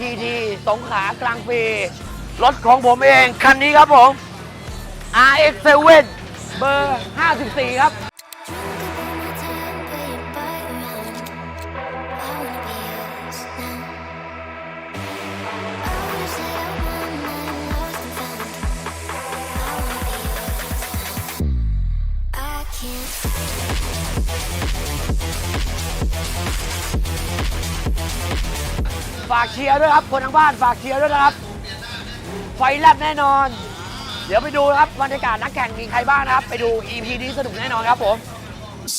PT สงขลากลางปี รถของผมเอง คันนี้ครับผม RX7 เบอร์ 54 ครับ ฝากเชียร์ด้วยครับ คนทางบ้านฝากเชียร์ด้วยนะครับ ไฟแลบแน่นอน เดี๋ยวไปดูนะครับบรรยากาศนักแข่งมีใครบ้างนะครับ ไปดู EP นี้สนุกแน่นอนครับผม ส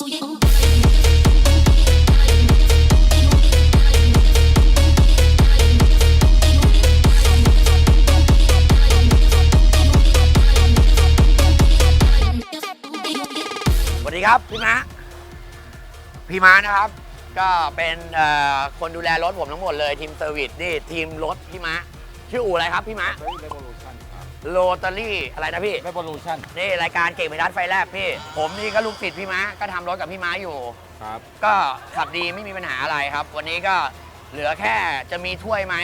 วัสดีครับ พี่ม้าพี่ม้านะครับ ก็เป็นเอ่อคนดูแลรถผมทั้งหมดเลยทีมเซอร์วิสนี่ทีมรถพี่ม้าชื่ออู่อะไรครับพี่ม้า Revolution ครับ โรตารี่อะไรนะพี่ Revolution นี่รายการเก่งไปด้านไฟแลบพี่ ผมนี่ก็ลูกศิษย์พี่ม้าก็ทำรถกับพี่ม้าอยู่ ครับ ก็ขับดีไม่มีปัญหาอะไรครับ วันนี้ก็เหลือแค่จะมีถ้วยไหม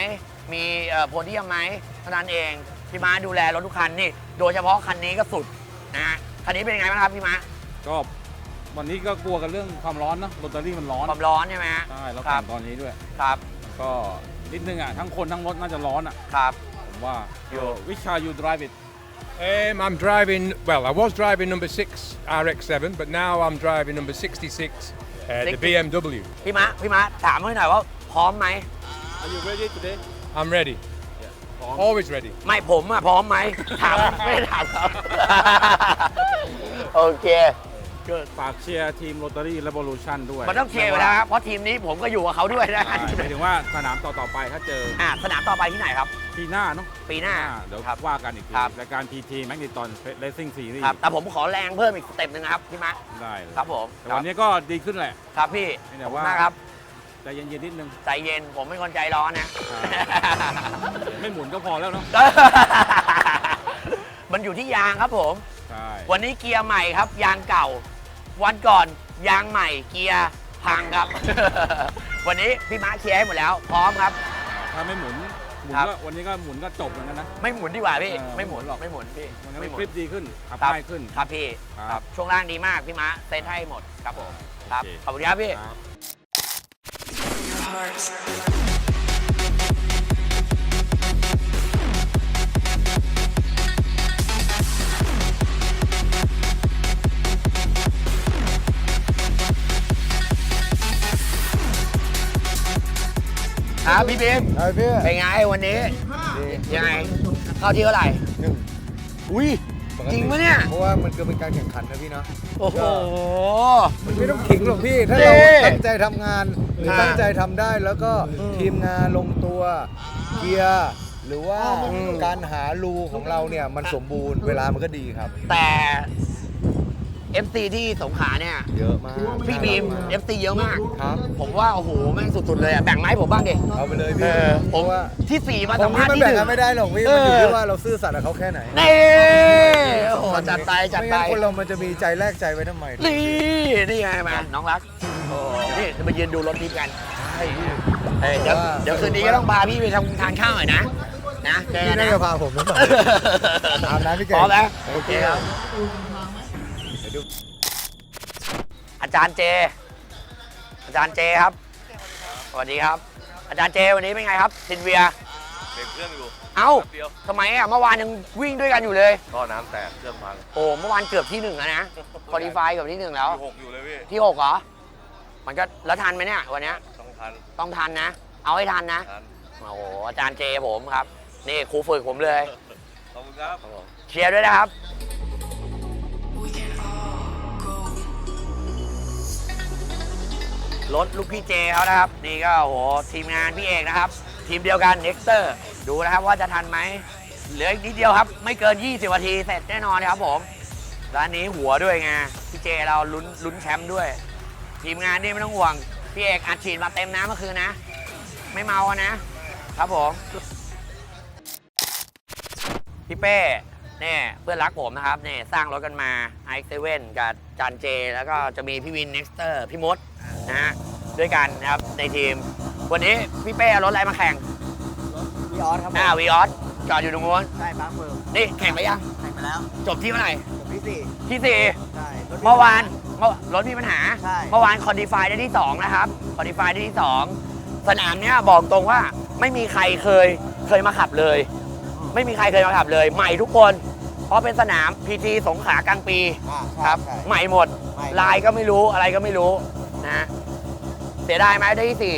มีเอ่อโพเดียมไหมเท่านั้นเองพี่ม้าดูแลรถทุกคันนี่ โดยเฉพาะคันนี้ก็สุดนะฮะคันนี้เป็นยังไงบ้างครับพี่ม้าก็ วันนี้ก็กลัวกันเรื่องความร้อนเนอะโรตารี่มันร้อนความร้อนใช่ไหมฮะ ใช่แล้วครัแข่บ งตอนนี้ด้วย ครับ ก็นิดนึงอะทั้งคนทั้งรถน่าจะร้อนอะครับ ผมว่าอยู่ Which car you drive it Um, I'm driving, well, I was driving number 6 RX7, but now I'm driving number 66, uh, the 60. BMW. พี่ม้าพี่ม้าถามให้หน่อยว่าพร้อมไหม Are you ready today I'm ready, พร้อม always ready. ไม่ผมอะพร้อมไหม ถาม ไม่ได้ถามเขาโอเค ก็ฝากเชียร์ทีมโรตารี่ Revolution ด้วยมันต้องเชียร์อยู่แล้วครับเพราะทีมนี้ผมก็อยู่กับเขาด้วยนะใช่หมายถึงว่าสนามต่อๆไปถ้าเจออะสนามต่อไปที่ไหนครับ ปีหน้าเนาะปีหน้าเดี๋ยวครับว่ากันอีกทีครับ รายการ PT Magneton Racing Series ครับแต่ผมขอแรงเพิ่มอีกสเต็ปหนึงนะครับพี่ม้าได้เลยครับผมแต่วันนี้ก็ดีขึ้นแหละ ครับพี่แต่ขอบว่าคุณมากครับใจเย็นๆนิดนึง ใจเย็นผมเป็นคนใจร้อนนะ ไม่หมุนก็พอแล้วเนาะมันอยู่ที่ยางครับผม ใช่วันนี้เกียร์ใหม่ครับ ยางเก่า วันก่อนยางใหม่เกียร์พังครับ วันนี้พี่ม้าเคลียร์ให้หมดแล้ว พร้อมครับ ถ้าไม่หมุนหมุนครับก็วันนี้ก็หมุนก็จบเหมือนกันนะ ไม่หมุนดีกว่าพี่ เออไม่หมุนไม่หมุนหรอกไม่หมุนพี่มันก็ไม่หมุน คลิปดีขึ้นขับครับ ง่ายขึ้น ครับพี่ครับครับช่วงล่างดีมากพี่ม้าเซตให้หมดครับผมครับโอเค ขอบคุณครับพี่ครั ครับพี่บีมไอ้พี่เป็นไงวันนี้ยังไงเข้าที่เท่าไหร่หนึ่งอุ้ยปกติจริงปะเนี่ย เพราะว่ามันเกิดเป็นการแข่งขันนะพี่เนาะโอ้โหมันไม่ต้องขิงหรอกพี่ถ้านี่เราตั้งใจทำงานหรือครับตั้งใจทำได้แล้วก็อืมทีมงานลงตัวเกียร์หรือว่าอืมการหารูของเราเนี่ยมันสมบูรณ์เวลามันก็ดีครับ แต่ FC ที่สงขลาเนี่ย เยอะมากพี่บีมน่ารักาก FC เยอะมาก ครับ ผมว่า โอ้โห แม่งสุด ๆ เลยอะแบ่งไมาให้ผมบ้างดิเอาไปเลยเอพี่อผเพราะมว่าที่สี่มาผสัมมภานี่ษณ์มันที่หแบ่งนึ่กังนไม่ได้หรอกพี่เออมันอยู่ที่ว่าเราซื่อสัตย์กับเขาแค่ไหนนี่โอ้โหจัดไปจัดไม่ไปงั้นคนเรามันจะมีใจแลกใจไว้ทำไมนี่ นี่ไงมา น้องรัก โอ้นี่จะมายืนดูรถทิพย์กันใช่พี่ เออเดี๋ยวว่าเดี๋ยวคืนนี้ก็ต้องพาพี่ไปทำทานข้าวหน่อยนะ นะเจอพี่กันน่านะจะพาผมหรือเปล่า ตามนั้นพี่เก่ง พร้อมแล้วโอโอเคเคคครั รับบอาจารย์เจ อาจารย์เจครับ สวัสดีครับ อาจารย์เจวันนี้เป็นไงครับซินเวีย เป็นเครื่องอยู่เอ้า แป๊บเดียวทำไมอะเมื่อวานยังวิ่งด้วยกันอยู่เลย ท่อน้ำแตกเครื่องพังโอ้เมื่อวานเกือบที่หนึ่งแล้วนะคอลี่ฟายเกือบที่หนึ่งแล้วที่หกอยู่เลยพี่ที่หกเหรอ มันก็แล้วทันไหมเนี่ยวันเนี้ยต้องทันต้องทันนะ เอาให้ทันนะ ทันโอ้โหอาจารย์เจผมครับ นี่ครูฝึกผมเลย ขอบคุณครับ เชียร์ด้วยนะครับ รถลูกพี่เจเขานะครับ นี่ก็โหทีมงานพี่เอกนะครับ ทีมเดียวกันเน็กเตอร์ดูนะครับว่าจะทันไหมเหลืออีกนิดเดียวครับ ไม่เกิน 20นาทีเสร็จแน่นอนครับผมร้านนี้หัวด้วยไงพี่เจเราลุ้นลุ้นแชมป์ด้วย ทีมงานนี่ไม่ต้องห่วงพี่เอกอัดฉีดมาเต็มนะเมื่อคืนนะ ไม่เมาอะนะ ครับผมพี่เป้เนี่ยเพื่อนรักผมนะครับเนี่ยสร้างรถกันมาไอเซเว่นกับจานเจ แล้วก็จะมีพี่วินเน็กเตอร์พี่มด นะฮะด้วยกันนะครับในทีม วันนี้พี่เป้เอารถอะไรมาแข่งพี่ออสครับอ่าวีออสจอดอยู่ตรงนู้นใช่ปั๊มเฟิร์มนี่แข่งไปยังแข่งไปแล้วจบที่เมื่อไหร่ผมพี่สี่ที่สี่ใช่รถ เมื่อวานเมื่อรถมีปัญหา ใช่ เมื่อวานคอนดิฟายได้ที่2นะครับคอนดิฟายได้ที่2สนามเนี้ยบอกตรงว่าไม่มีใครเคยเคยมาขับเลย ไม่มีใครเคยมาขับเลย ใหม่ทุกคน เพราะเป็นสนามพีทีสงขลากลางปี อ่าครับใช่ ใหม่หมด ใหม่ ลายก็ไม่รู้อะไรก็ไม่รู้นะฮะ เสียดายไหมได้ที่สี่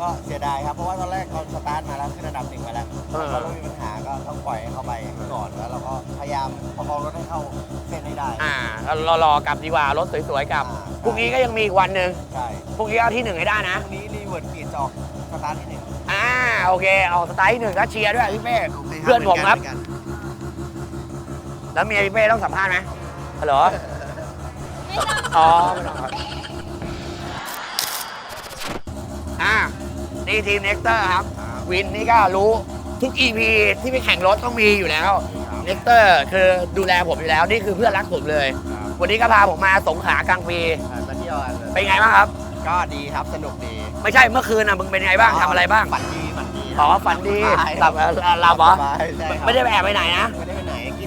ก็เสียดายครับเพราะว่าตอนแรกเราสตาร์ทมาแล้วขึ้นอันดับหนึ่งมาแล้วเออพอเรามีปัญหาก็ต้องปล่อยให้เขาไปก่อนแล้วเราก็พยายามประคองรถให้เข้าเส้นให้ได้ อ่ารอรอกลับดีกว่ารถสวยๆกลับอ่า พรุ่งนี้ก็ยังมีอีกวันหนึ่งใช่พรุ่งนี้เอาที่หนึ่งให้ได้นะพรุ่งนี้รีเวิร์ดปีดจอกสตาร์ทที่หนึ่งอ่าโอเคเอาสไตล์ที่หนึ่งก็เชียร์ด้วยพี่เป้ เพื่อนผมครับ แล้วเมียพี่เป้ต้องสัมภาษณ์ไหมฮัลโหลอ๋อไม่ต้องครับ อ่านี่ทีมเน็กเตอร์ครับ วินนี่ก็รู้ทุก EP ที่ไปแข่งรถต้องมีอยู่แล้วเน็กเตอร์คือดูแลผมอยู่แล้ว นี่คือเพื่อนรักผมเลย วันนี้ก็พาผมมาสงขลากลางปีมาเที่ยวกันเป็นไงบ้างครับ ก็ดีครับสนุกดี ไม่ใช่เมื่อคืนอะมึงเป็นไงบ้างทำอะไรบ้างฝันดีฝันดีอ๋อฝันดีใช่หลับหลับเหรอสบายใช่ครับไม่ได้ไปแอบไปไหนนะไม่ได้ไปไหนกิน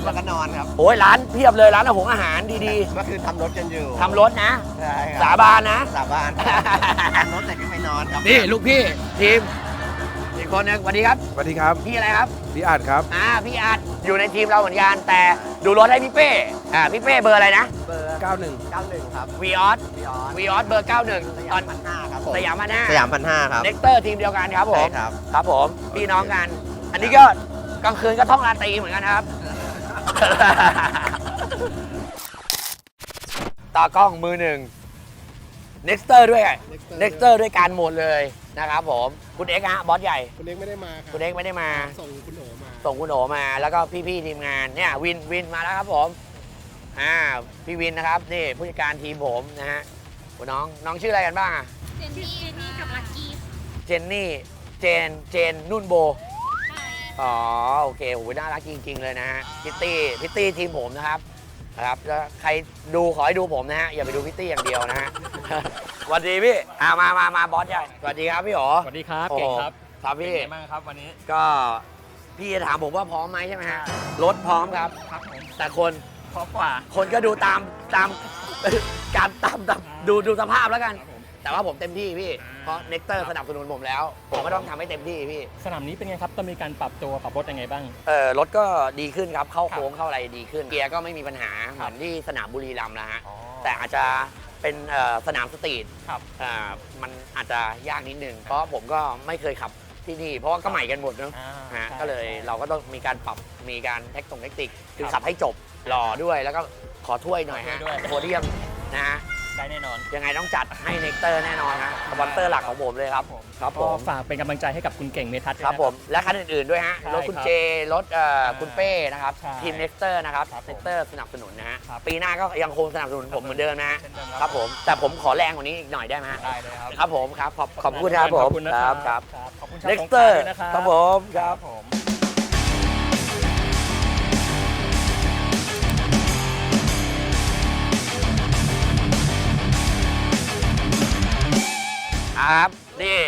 แล้วก็นอนครับ โอ้ยร้านเพียบเลยร้านอาหารอาหารดีเมื่อคืนทำรถกันอยู่ๆทำรถนะ ใช่ครับสาบานนะ สาบานทำรถเสร็จก็ไปนอนครับ นี่ลูกพี่ทีมอีกคนหนึงสวัสดีครับ สวัสดีครับ พี่อะไรครับพี่อาจครับ อ่าพี่อาร์ตอยู่ในทีมเราเหมือนกันแต่ดูรถให้พี่เป้อ่าพี่เป้เบอร์อะไรนะเบอร์ 91 91 ครับวีออสพี่ออสวีออสเบอร์ 91สตยาอนมพันห้าครับผมสยามมาหน้าสยามพันห้าครับเน็กเตอร์ทีมเดียวกันครับผใช่ม ครับ ครับผมพี่น้องกัน อันนี้ก็กลางคืนก็ท่องราตรีเหมือนกันนะครับ ตากล้องมือหนึ่ง Nexter ด้วย Nexter ด้วยการหมดเลยนะครับผมคุณเอ็กซ์ฮะบอสใหญ่ คุณเล็กไม่ได้มาครับคุณเอ็กซ์ไม่ได้มา ส่งคุณโอมาส่งคุณโอมาแล้วก็พี่ๆทีมงานเนี่ยวินวินมาแล้วครับผมอ่าพี่วินนะครับนี่ผู้จัดการทีมผมนะฮะคุณน้องน้องชื่ออะไรกันบ้างอะเจนนี่นี่กับลักกี้เจนนี่เจนเจนนุ่นโบ อ๋อโอเคโหน่ารักจริง ๆ เลยนะฮะพิตตี้พิตตี้ทีมผมนะครับนะครับแล้วใครดูขอให้ดูผมนะฮะอย่าไปดูพิตตี้อย่างเดียวนะฮะ สวัสดีพี่อ่ามามามาบอสใหญ่สวัสดีครับพี่หรอสวัสดีครับโอ้โหเก่งครับครับเป็นพี่ไงบ้างครับวันนี้ ก็พี่จะถามผมว่าพร้อมไหมใช่ไหมฮะรถพร้อมครับ ครับผมแต่คนพร้อมกว่า คนก็ดูตามตาม การตามตามดูดูสภาพแล้วกัน แต่ว่าผมเต็มที่พี่ เพราะเน็กเตอร์สนับสนุนผมแล้ว ผมก็ต้องทำให้เต็มที่พี่ สนามนี้เป็นไงครับต้องมีการปรับตัวปรับรถยังไงบ้าง เออรถก็ดีขึ้นครับ เข้าโค้งเข้าอะไรดีขึ้น เกียร์ก็ไม่มีปัญหา เหมือนที่สนามบุรีรัมย์แล้วฮะ แต่อาจจะเป็นเอ่อสนามสตรีทครับอ่ามันอาจจะยากนิดนึง เพราะผมก็ไม่เคยขับที่นี่ เพราะว่าก็ใหม่กันหมดเนอะอ่าฮะใช่ก็เลยใช่ เราก็ต้องมีการปรับ มีการเทคตรงเทคนิคคือครับขับให้จบหล่อด้วย แล้วก็ขอถ้วยหน่อยฮะขอถ้วยด้วย โพเดียมนะฮะ ได้แน่นอน ยังไงต้องจัดให้เน็กเตอร์แน่นอนฮะสปอนเซอร์หลักของผมเลยครับครับผก็มฝากเป็นกำลังใจให้กับคุณเก่งเมทัศน์ด้วยครับนะ ผมและคันอื่นๆด้วยฮะใช่รถคุณครับเจรถเอ่ออ่าคุณเป้นะครับใช่ทีมเน็กเตอร์นะครับครับผมเน็กเตอร์สนับสนุนนะฮะครับปีหน้าก็ยังคงสนับสนุนผมเหมือนเดิมนะฮะเช่นเดิมครับผมแต่ผมขอแรงกว่านี้อีกหน่อยได้ไหมฮะได้เลยครับครับผมครับขอบขอบคุณครับผมขอบคุณนะครับครับครับขอบคุณชาวเน็กสงขเตอลาร์ด้วยนะครับ ครับผมคครัรับบผม ครับนี่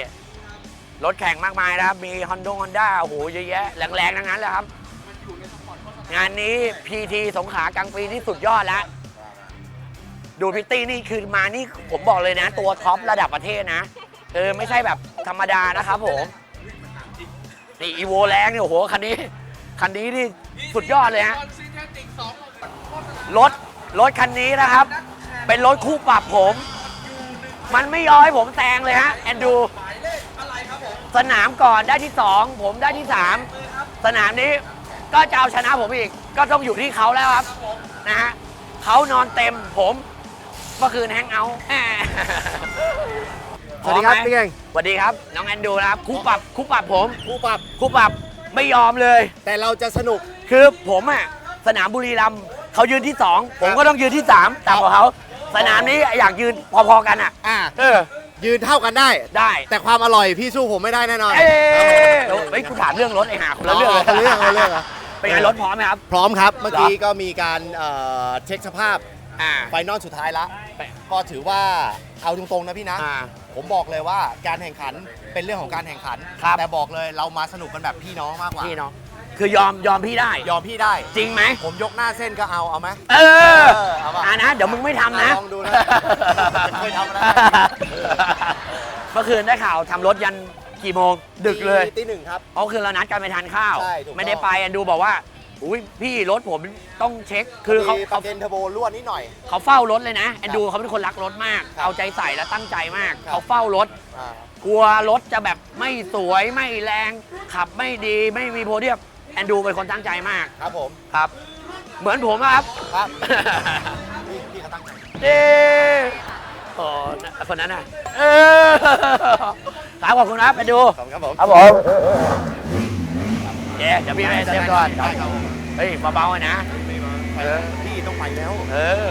รถแข่งมากมายนะครับ มีฮอนด้งฮอนด้าโอ้โหเยอะแยะแรงๆทั้งนั้นเลยครับ งานนี้พีทีสงขลากลางปีนี่สุดยอดแล้ว ดูพิตตี้นี่คือมานี่ผมบอกเลยนะ ตัวท็อประดับประเทศนะเออไม่ใช่แบบธรรมดานะครับผมนี่อีโวแรงเนี่ยโอ้โหคันนี้ คันนี้นี่สุดยอดเลยฮะรถรถคันนี้นะครับ เป็นรถคู่ปรับผม มันไม่ยอมให้ผมแซงเลยฮะแอนดูสนามก่อนได้ที่ 2 ผมได้ที่ 3 สนามนี้ก็จะเอาชนะผมอีก ก็ต้องอยู่ที่เขาแล้วครับนะฮะเขานอนเต็มผมเมื่อคืนแฮงเอาท์แหมสวัสดีครับพอไหมพี่เก่ง สวัสดีครับ น้องแอนดูนะครับคู่ปรับคู่ปรับผมผู้ปรับคู่ปรับไม่ยอมเลย แต่เราจะสนุก คือผมอะสนามบุรีรัมย์เขายืนที่ 2 ผมก็ต้องยืนที่ 3ต่ำกว่าเขา สนามนี้อยากยืนพอๆกันอะอ่าเออ ยืนเท่ากันได้ ได้แต่ความอร่อยพี่สู้ผมไม่ได้แน่นอนเอ้ยเฮ้ยกูถามเรื่องรถไอ้ห่าคนละเรื่องคนละเรื่องคนละเรื่องเหรอเป็นไงรถพร้อมไหมครับ พร้อมครับ เมื่อกี้ก็มีการเอ่อเช็คสภาพอ่า ไฟนอลสุดท้ายแล้วก็ถือว่าเอาตรงๆนะพี่นะ อ่าผมบอกเลยว่าการแข่งขันเป็นเรื่องของการแข่งขัน ครับ แต่บอกเลยเรามาสนุกกันแบบพี่น้องมากกว่า พี่น้อง คือยอมยอมพี่ได้ ยอมพี่ได้ จริงไหม ผมยกหน้าเส้นก็เอาเอาไหมเออเออ เอาป่ะอ่านะ เดี๋ยวมึงไม่ทำนะ ลองดูนะเคยทำนะเมื่อคืนได้ข่าวทำรถยันกี่โมง ดึกเลยตีหนึ่งครับ เอาคือเรานัดกันไปทานข้าว ใช่ถูกต้อง ไม่ได้ไปอันดูบอกว่า อุ้ยพี่รถผมต้องเช็ค คือเขามีปเขาระเด็นเทอร์โบรั่วนิดหน่อย เขาเฝ้ารถเลยนะแอนดูเขาเป็นคนรักรถมาก ครับเอาใจใส่และตั้งใจมาก ครับ เขาเฝ้ารถ อ่ากลัวรถจะแบบไม่สวยไม่แรง ขับไม่ดีไม่มีโพเดียมแอนดูเป็นคนตั้งใจมากครับผมครับ เหมือนผมอะครับครับพี่พี่เขาตั้งใจเด้โอ้คนนั้นน่ะเออครับขอบคุณครับไปดูขอบคุณครับผมครับผมเดี๋ยวเดี๋ยวพี่ไปเตรียมก่อนได้ครับผมเฮ้ยเบาๆหน่อยนะเออพี่ต้องไปแล้ว เออ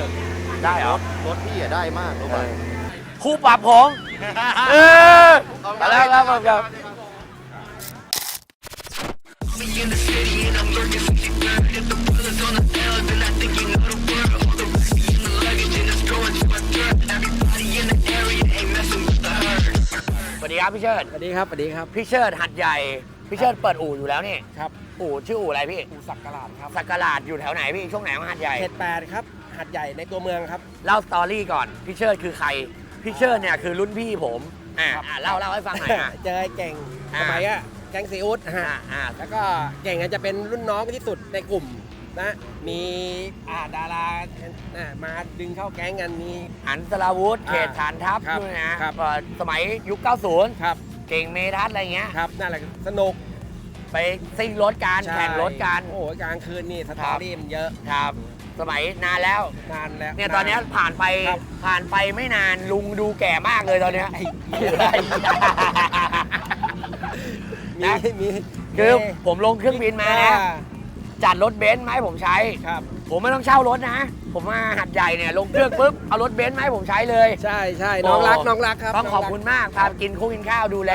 ได้เหรอรถพี่อะได้มากรู้ป่ะครูปรับผมเออมาแล้วครับผมครับ สวัสดีครับพี่เชิดสวัสดีครับสวัสดีครับพี่เชิดหัดใหญ่พี่เชิดเปิดอู่อยู่แล้วนี่ครับอู่ชื่ออู่อะไรพี่อู่สักกะลาดครับสักกลาดอยู่แถวไหนพี่ช่วงไหนของหัดใหญ่เขตแปดครับหัดใหญ่ในตัวเมืองครับ เล่าสตอรี่ก่อนพี่เชิดคือใครพี่เชิดเนี่ยคือรุ่นพี่ผมอ่าอ่าเล่าเล่าให้ฟังหน่อยอะ เจอไอ้เก่งอ่าสมัยอะ แก๊งซีอุดฮะอ่าอ่าแล้วก็เก่งอาจจะเป็นรุ่นน้องที่สุดในกลุ่มนะมีอ่าดาราอ่ามาดึงเข้าแก๊งกันมี อันสราวุธอ่าเขตฐานทัพครับด้วยนะครับเอ่อสมัยยุค 90 ครับเก่งเมทัศน์อะไรเงี้ย ครับนั่นแหละสนุกไปซิ่งรถกันใช่แข่งรถกัน โอ้โหกลางคืนนี่สคตรัอบรี่มันเยอะครับ สมัยนานแล้ว นานแล้วเนี่ยตอนเนี้ยผ่านไปครับ ผ่านไปไม่นานลุงดูแก่มากเลยตอนเนี้ยไอ้เหี้ย มีนะมีคือผมลงเครื่องบินมานะ อ่จัดรถเบนซ์มาให้ผมใช้ ครับ ผมไม่ต้องเช่ารถนะ ผมมาหัดใหญ่เนี่ยลงเครื่องปุ๊บ เอารถเบนซ์มาให้ผมใช้เลย ใช่ใช่น้องรักโอ้น้องรักครับต้องขอบน้รักคุณมากพาไปกินข้าวกินข้าวดูแล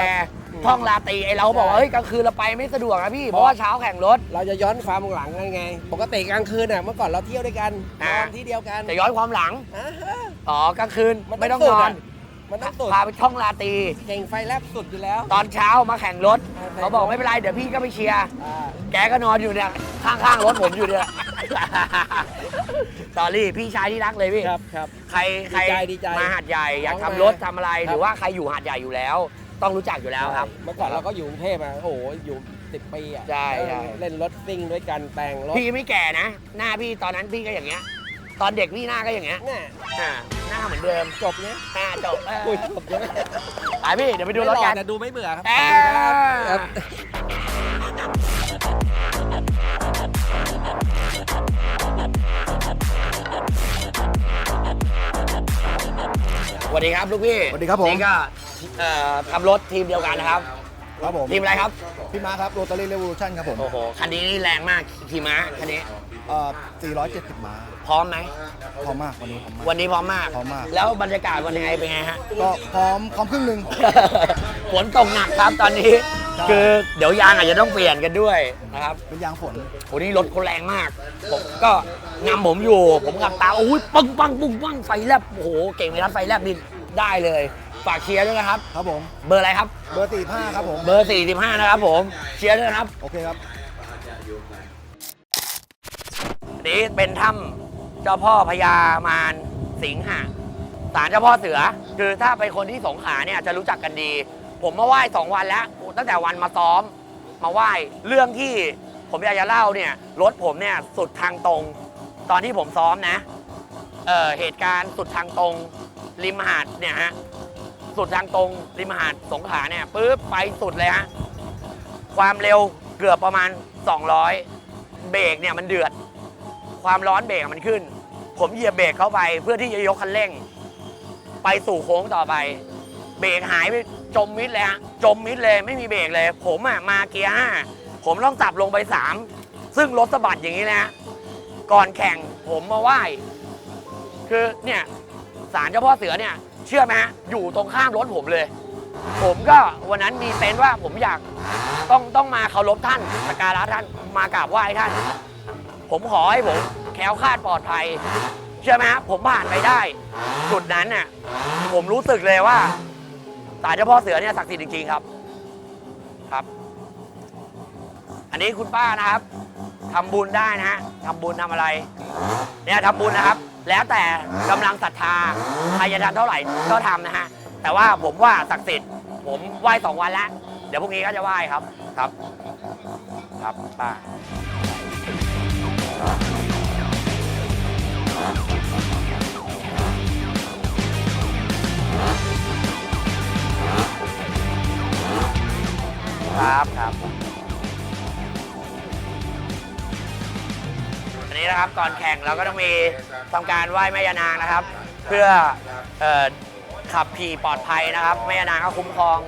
อืมท่องลาตรีไอเราบอกว่าใช่ เฮ้ยกลางคืนเราไปไม่สะดวกนะพี่ เพราะว่าเช้าแข่งรถเราจะย้อนความหลังกันไง ปกติกลางคืนอะเมื่อก่อนเราเที่ยวด้วยกันนอ่า อนที่เดียวกันจะย้อนความหลัง อ่าฮะ อ๋อกลางคืนมันไม่ต้องสุดนอนอะ มันต้องสุดพาไปท่องลาตรีเก่งไฟแลบสุดอยู่แล้ว ตอนเช้ามาแข่งรถอ่าเขาบอกไม่เป็นไรเดี๋ยวพี่ก็ไปเชียร์อ่าแกก็นอนอยู่เนี่ยข้างๆรถผมอยู่เนี่ยสอรี่พี่ชายที่รักเลยพี่ครับครับใครใครดีใจดีใจมาหาดใหญ่อยากน้องทำมารถทำอะไรครับหรือว่าใครอยู่หาดใหญ่อยู่แล้ว ต้องรู้จักอยู่แล้วครับ เมื่อก่อนเราก็อยู่กรุงเทพมาโอ้โหอยู่สิบปีอะใช่ใช่เล่นรถซิ่งด้วยกันแต่งรถพี่ไม่แก่นะ หน้าพี่ตอนนั้นพี่ก็อย่างเงี้ย ตอนเด็กพี่หน้าก็อย่างเงี้ยเนี่ยอ่าหน้าเหมือนเดิมจบเนี้ยหน้าจบเออคุยจบยังไงไปพี่เดี๋ยวไปดูไม่รรถอกันแต่ดูไม่เบื่อครับ เอ้ยครับ สวัสดีครับลูกพี่สวัสดีครับผม นี่ก็เอ่อทำรถทีมเดียวกันนะครับ ครับผมทีมอะไรครับ พี่มาครับโรตารี่เรวิลูชั่นครับผม โอ้โห คันนี้นี่แรงมากขี่ม้าคันนี้ เอ่อ470 ม้าพร้อมไหม พร้อมมากวันนี้พร้อมมาก วันนี้พร้อมมาก พร้อมมาก แล้วบรรยากาศวันยังไงเป็นไงฮะ ก็พร้อมพร้อมครึ่งหนึ่ง ฝนตกหนักครับตอนนี้ ใช่ คือเดี๋ยวยางอาจจะต้องเปลี่ยนกันด้วยนะครับเป็นยางฝน โอ้นี่รถเขาแรงมาก ผมก็นำผมอยู่ ผมขับตามโอ้ยปังปังปุ้งปังไฟแลบโอ้โห เก่งเลยรัดไฟแลบนี่ได้เลย ฝากเชียร์ด้วยนะครับ ครับผม เบอร์อะไรครับ เบอร์สี่ห้าครับผม เบอร์ 45 นะครับผม เชียร์ด้วยนะครับ โอเคครับ นี่เป็นถ้ำเจ้าพ่อพญามารสิงหะศาลเจ้าพ่อเสือ คือถ้าเป็นคนที่สงขลาเนี่ยจะรู้จักกันดี ผมมาไหว้สองวันแล้วตั้งแต่วันมาซ้อมมาไหว้เรื่องที่ผมอยากจะเล่าเนี่ยรถผมเนี่ยสุดทางตรง ตอนที่ผมซ้อมนะเอ่อเหตุการณ์สุดทางตรง ริมหาดเนี่ยฮะสุดทางตรง ริมหาดสงขลาเนี่ยปุ๊บไปสุดเลยฮะความเร็วเกือบประมาณ 200 เบรกเนี่ยมันเดือด ความร้อนเบรกมันขึ้น ผมเหยียบเบรกเข้าไป เพื่อที่จะยกคันเร่ง ไปสู่โค้งต่อไป เบรกหายไปจมมิดเลยฮะจมมิดเลยไม่มีเบรกเลย ผมอะมาเกียร์ห้าผมต้องสับลงไปสามซึ่งรถสะบัดอย่างนี้นะฮะก่อนแข่งผมมาไหว้ คือเนี่ยศาลเจ้าพ่อเสือเนี่ย เชื่อไหมฮะอยู่ตรงข้ามรถผมเลย ผมก็วันนั้นมีเซนว่าผมอยากต้องต้องมาเคารพท่านสักการะท่านมากราบไหว้ท่าน ผมขอให้ผมแคล้วคลาดปลอดภัยเชื่อไหมฮะผมผ่านไปได้จุดนั้นน่ะผมรู้สึกเลยว่าศาลเจ้าพ่อเสือเนี่ยศักดิ์สิทธิ์จริงๆครับครับ อันนี้คุณป้านะครับทำบุญได้นะฮะทำบุญทำอะไร เนี่ยทำบุญนะครับ แล้วแต่กำลังศรัทธาใครจะทำเท่าไหร่ก็ทำนะฮะแต่ว่าผมว่าศักดิ์สิทธิ์ผมไหว้สองวันแล้ว เดี๋ยวพรุ่งนี้ก็จะไหว้ครับครับ ครับป้า ครับครับอันนี้นะครับก่อนแข่งเราก็ต้องมีทำการไหว้แม่ยานางนะครับ เพื่อเออขับขี่ปลอดภัยนะครับ แม่ยานางก็คุ้มครอง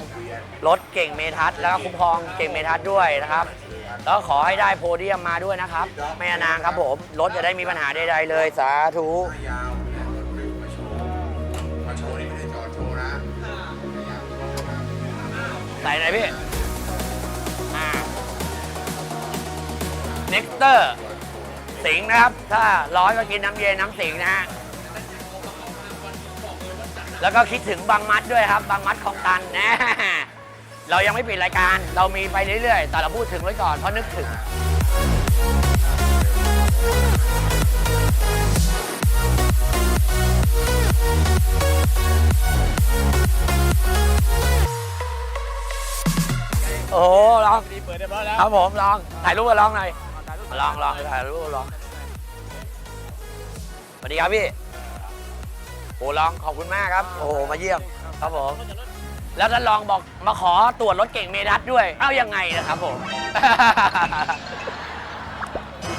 รถเก่งเมทัศน์แล้วก็คุ้มครองเก่งเมทัศน์ด้วยนะครับ แล้วขอให้ได้โพเดียมมาด้วยนะครับแม่ยานางครับผมรถจะได้มีปัญหาใดๆเลยสาธุมาโชว์นี่ไม่ได้จอดโชว์นะใส่ไหนพี่อ่าเน็กเตอร์ สิงห์นะครับ ถ้าร้อนก็กินน้ำเย็นน้ำสิงห์นะฮะแล้วก็คิดถึงบางมัดด้วยครับ บางมัดของตันแนะ เรายังไม่ปิดรายการ เรามีไปเรื่อยๆ แต่เราพูดถึงไว้ก่อนเพราะนึกถึง โอ้ลองดีเปิดเรียบร้อยแล้วครับผมลองถ่ายรูปกับลองหน่อยลองลองถ่ายรูปกับลองสวัสดีครับพี่โอ้ลองขอบคุณมากครับ โอ้โหมาเยี่ยมครับผม แล้วท่านลองบอกมาขอตรวจรถเก่งเมทัศน์ด้วย เอ้ายังไงนะครับผม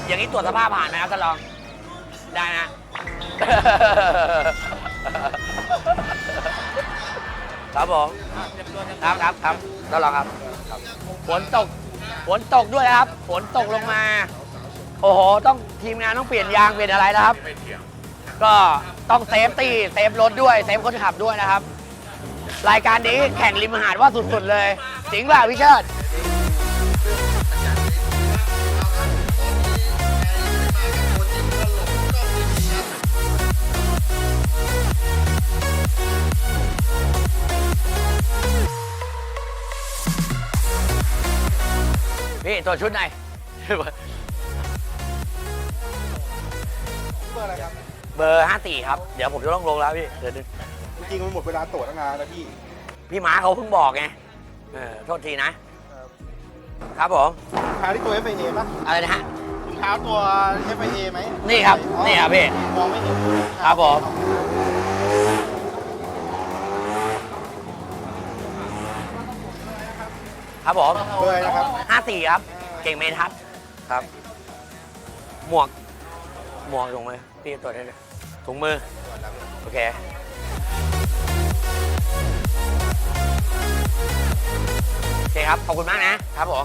อย่างนี้ตรวจสภาพผ่านไหมครับท่านลอง ได้นะ ครับผมครับครับครับท่านลองครับครับ ฝนตก ฝนตกด้วยนะครับ ฝนตกลงมา โอ้โห ต้องทีมงานต้องเปลี่ยนยางเปลี่ยนอะไรนะครับ ก็ต้องเซฟตี้เซฟรถด้วย เซฟคนขับด้วยนะครับ รายการนี้แข่งริมหาดว่าสุดๆเลยจริงเปล่าพี่เชิดพี่ตัวชุดไหนเบอร์อะไรครับ เบอร์ห้าสี่ครับ เดี๋ยวผมจะต้องลงแล้วพี่เดี๋ยวดู จริงๆมันหมดเวลาตรวจตั้งนานแล้วพี่พี่ม้าเขาเพิ่งบอกไงเออโทษทีนะ ครับผมถุงเท้าที่ตัว FIA ป่ะอะไรนะฮะ ถุงเท้าตัว FIA ไหมนี่ครับอ๋อนี่ครับพี่ มองไม่เห็นครับผม ครับผมเบอร์อะไรนะครับ ห้าสี่ครับ เก่งเมทัศน์ครับ หมวก หมวกถุงมือพี่ตรวจได้เลยถุงมือ โอเค เคครับ ขอบคุณมากนะครับผม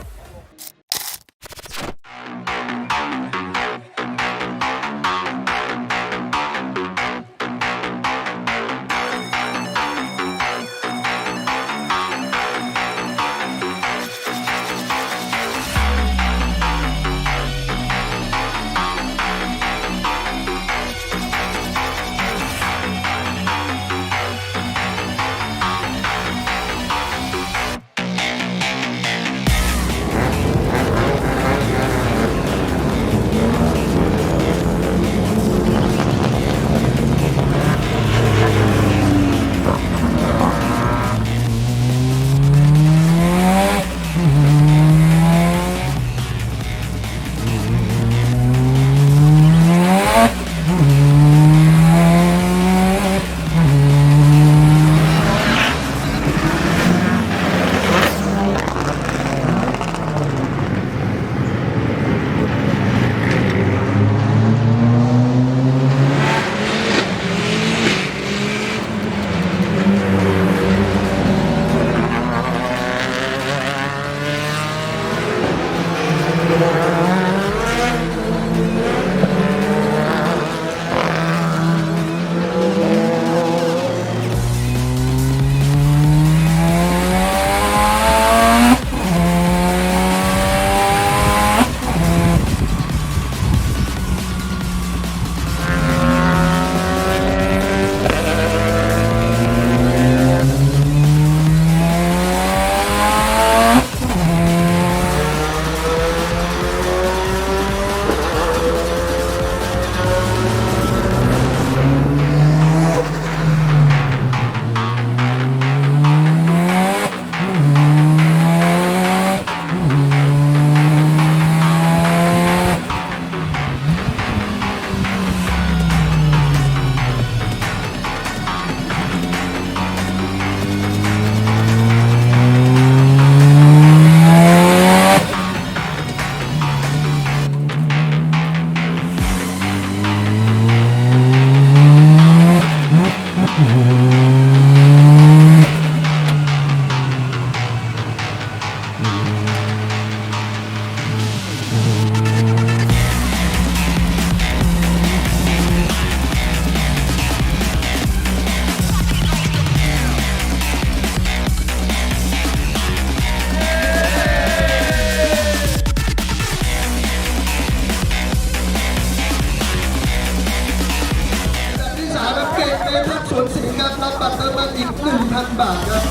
บาทครับ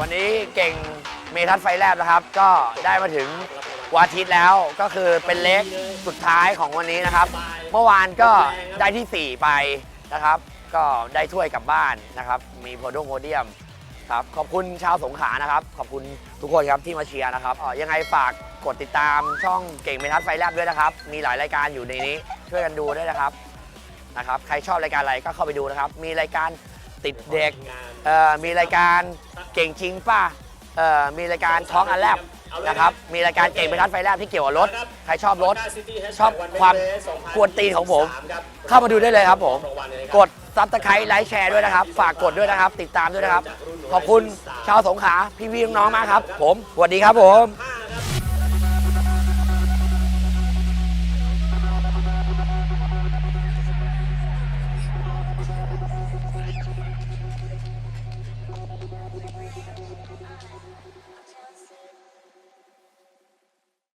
วันนี้เก่งเมทัศไฟแลบนะครับ ก็ได้มาถึงวันอาทิตย์แล้วก็คือเป็นเล็กสุดท้ายของวันนี้นะครับ เมื่อวานก็ได้ที่ 4 ไปนะครับ ก็ได้ถ้วยกลับบ้านนะครับ มีโพดงโพเดียมครับขอบคุณชาวสงขลานะครับ ขอบคุณ ทุกคนครับที่มาเชียร์นะครับเอ่อยังไงฝากกดติดตามช่องเก่งเมทัศน์ไฟแลบด้วยนะครับ มีหลายรายการอยู่ในนี้ ช่วยกันดูด้วยนะครับนะครับ ใครชอบรายการอะไรก็เข้าไปดูนะครับ มีรายการติดเด็กเอ่อมีรายการเก่งจริงป่ะเอ่อมีรายการท้องอันแลบ นะครับ มีรายการเก่งไปทัดไฟแลบที่เกี่ยวกับรถ ใครชอบรถ ชอบความกวนตีนของผม เข้ามาดูได้เลยครับผม กดซับสไครต์ไลค์แชร์ด้วยนะครับ ฝากกดด้วยนะครับ ติดตามด้วยนะครับ ขอบคุณชาวสงขลาพี่ๆน้องๆมากครับ ผมสวัสดีครับผม